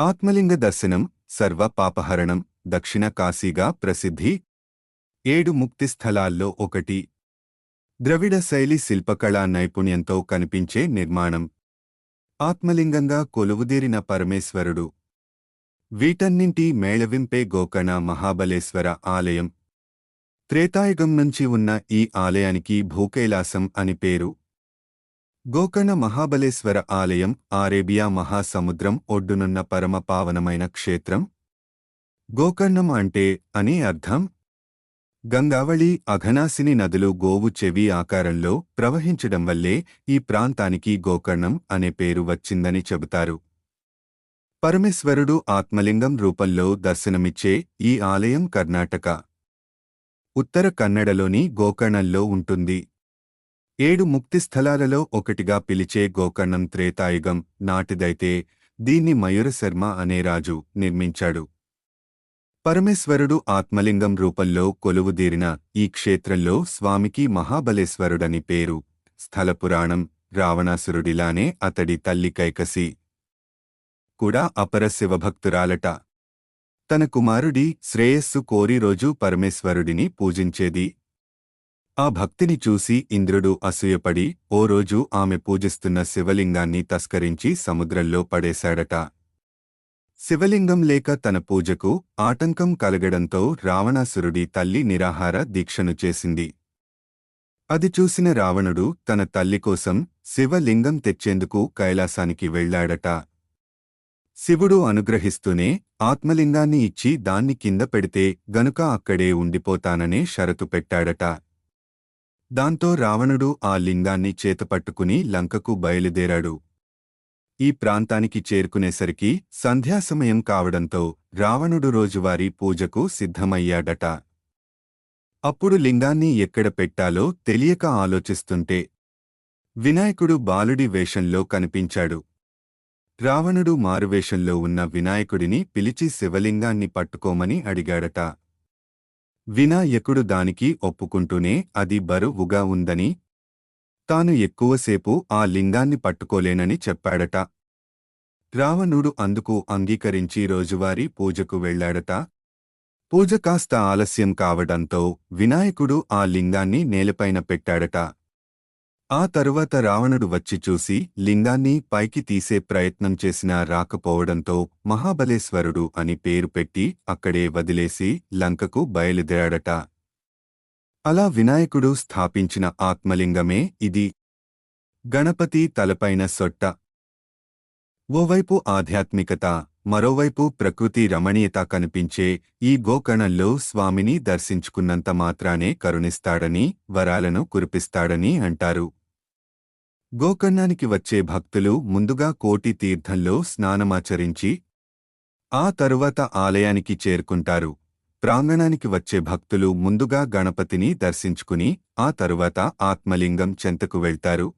ఆత్మలింగ దర్శనం సర్వ పాపహరణం దక్షిణ కాశీగా ప్రసిద్ధి. ఏడు ముక్తి స్థలాల్లో ఒకటి. ద్రవిడ శైలి శిల్పకళా నైపుణ్యంతో కనిపించే నిర్మాణం. ఆత్మలింగంగా కొలువుదీరిన పరమేశ్వరుడు. వీటన్నింటి మేళవింపే గోకణ మహాబలేశ్వర ఆలయం. త్రేతాయుగం నుంచి ఉన్న ఈ ఆలయానికి భూకైలాసం అని పేరు. గోకర్ణ మహాబలేశ్వర ఆలయం ఆరేబియా మహాసముద్రం ఒడ్డునున్న పరమ పావనమైన క్షేత్రం? గోకర్ణం అంటే అని అర్థం? గంగావళి అఘనాసిని నదులు గోవు చెవి ఆకారంలో ప్రవహించడం వల్లే ఈ ప్రాంతానికి గోకర్ణం అనే పేరు వచ్చిందని చెబుతారు. పరమేశ్వరుడు ఆత్మలింగం రూపంలో దర్శనమిచ్చే ఈ ఆలయం కర్ణాటక. ఉత్తర కన్నడలోని గోకర్ణంలో ఉంటుంది. ఏడు ముక్తి స్థలాలలో ఒకటిగా పిలిచే గోకర్ణం త్రేతాయుగం నాటిదైతే దీన్ని మయూరశర్మ అనే రాజు నిర్మించాడు. పరమేశ్వరుడు ఆత్మలింగం రూపంలో కొలువుదీరిన ఈ క్షేత్రంలో స్వామికి మహాబలేశ్వరుడని పేరు. స్థలపురాణం రావణాసురుడిలానే అతడి తల్లి కైకసి కూడా అపర శివభక్తురాలట. తన కుమారుడి శ్రేయస్సు కోరి రోజు పరమేశ్వరుడిని పూజించేది ఆ భక్తిని చూసి ఇంద్రుడు అసూయపడి ఓ రోజు ఆమె పూజిస్తున్న శివలింగాన్ని తస్కరించి సముద్రంలో పడేశాడట. శివలింగం లేక తన పూజకు ఆటంకం కలగడంతో రావణాసురుడి తల్లి నిరాహార దీక్షను చేసింది. అది చూసిన రావణుడు తన తల్లి కోసం శివలింగం తెచ్చేందుకు కైలాసానికి వెళ్ళాడట శివుడు అనుగ్రహిస్తూనే ఆత్మలింగాన్ని ఇచ్చి దాన్ని కింద పెడితే గనుక అక్కడే ఉండిపోతాననే షరతు పెట్టాడట. దాంతో రావణుడు ఆ లింగాన్ని చేతపట్టుకుని లంకకు బయలుదేరాడు. ఈ ప్రాంతానికి చేరుకునేసరికి సంధ్యాసమయం కావడంతో రావణుడు రోజువారీ పూజకు సిద్ధమయ్యాడట. అప్పుడు లింగాన్ని ఎక్కడ పెట్టాలో తెలియక ఆలోచిస్తుంటే వినాయకుడు బాలుడి వేషంలో కనిపించాడు. రావణుడు మారువేషంలో ఉన్న వినాయకుడిని పిలిచి శివలింగాన్ని పట్టుకోమని అడిగాడట. వినాయకుడు దానికి ఒప్పుకుంటూనే అది బరువుగా ఉందని తాను ఎక్కువసేపు ఆ లింగాన్ని పట్టుకోలేనని చెప్పాడట. రావణుడు అందుకు అంగీకరించి రోజువారీ పూజకు వెళ్ళాడట పూజ కాస్త ఆలస్యం కావడంతో వినాయకుడు ఆ లింగాన్ని నేలపైన పెట్టాడట. ఆ తరువాత రావణుడు వచ్చి చూసి లింగాన్ని పైకి తీసే ప్రయత్నం చేసినా రాకపోవడంతో మహాబలేశ్వరుడు అని పేరు పెట్టి అక్కడే వదిలేసి లంకకు బయలుదేరాడట. అలా వినాయకుడు స్థాపించిన ఆత్మలింగమే ఇది. గణపతి తలపైన సొట్ట. ఓవైపు ఆధ్యాత్మికత మరోవైపు ప్రకృతి రమణీయత కనిపించే ఈ గోకణంలో స్వామిని దర్శించుకున్నంత మాత్రానే కరుణిస్తాడని వరాలను కురిపిస్తాడని అంటారు. గోకర్ణానికి వచ్చే భక్తులు ముందుగా కోటి తీర్థంలో స్నానమాచరించి ఆ తరువాత ఆలయానికి చేరుకుంటారు. ప్రాంగణానికి వచ్చే భక్తులు ముందుగా గణపతిని దర్శించుకుని ఆ తరువాత ఆత్మలింగం చెంతకు వెళ్తారు.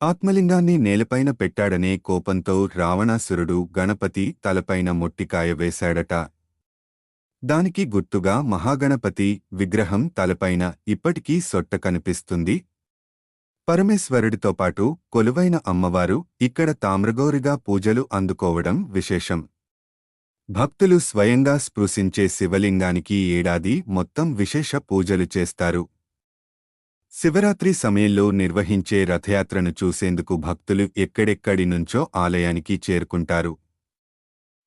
ఆత్మలింగాన్ని నేలపైన పెట్టాడనే కోపంతో రావణాసురుడు గణపతి తలపైన మొట్టికాయ వేశాడట. దానికి గుర్తుగా మహాగణపతి విగ్రహం తలపైన ఇప్పటికీ సొట్ట కనిపిస్తుంది. పరమేశ్వరుడితో పాటు కొలువైన అమ్మవారు ఇక్కడ తామ్రగోరిగా పూజలు అందుకోవడం విశేషం. భక్తులు స్వయంగా స్పృశించే శివలింగానికి ఏడాది మొత్తం విశేష పూజలు చేస్తారు. శివరాత్రి సమయంలో నిర్వహించే రథయాత్రను చూసేందుకు భక్తులు ఎక్కడెక్కడి నుంచో ఆలయానికి చేరుకుంటారు.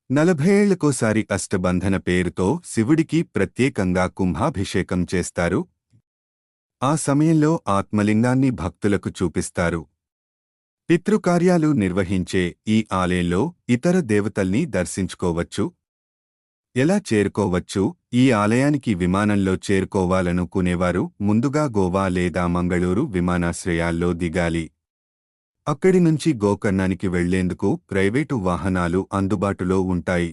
నలభై ఏళ్ళకోసారి అష్టబంధన పేరుతో శివుడికి ప్రత్యేకంగా కుంభాభిషేకం చేస్తారు. ఆ సమయంలో ఆత్మలింగాన్ని భక్తులకు చూపిస్తారు. పితృకార్యాలు నిర్వహించే ఈ ఆలయంలో ఇతర దేవతల్ని దర్శించుకోవచ్చు. ఎలా చేరుకోవచ్చు? ఈ ఆలయానికి విమానంలో చేరుకోవాలనుకునేవారు ముందుగా గోవా లేదా మంగళూరు విమానాశ్రయాల్లో దిగాలి. అక్కడి నుంచి గోకర్ణానికి వెళ్ళేందుకు ప్రైవేటు వాహనాలు అందుబాటులో ఉంటాయి.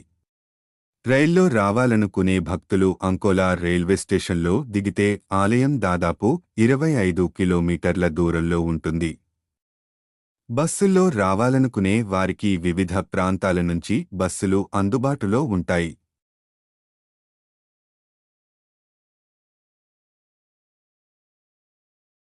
రైల్లో రావాలనుకునే భక్తులు అంకోలా రైల్వే స్టేషన్లో దిగితే ఆలయం దాదాపు ఇరవై ఐదు కిలోమీటర్ల దూరంలో ఉంటుంది. బస్సుల్లో రావాలనుకునే వారికి వివిధ ప్రాంతాల నుంచి బస్సులు అందుబాటులో ఉంటాయి.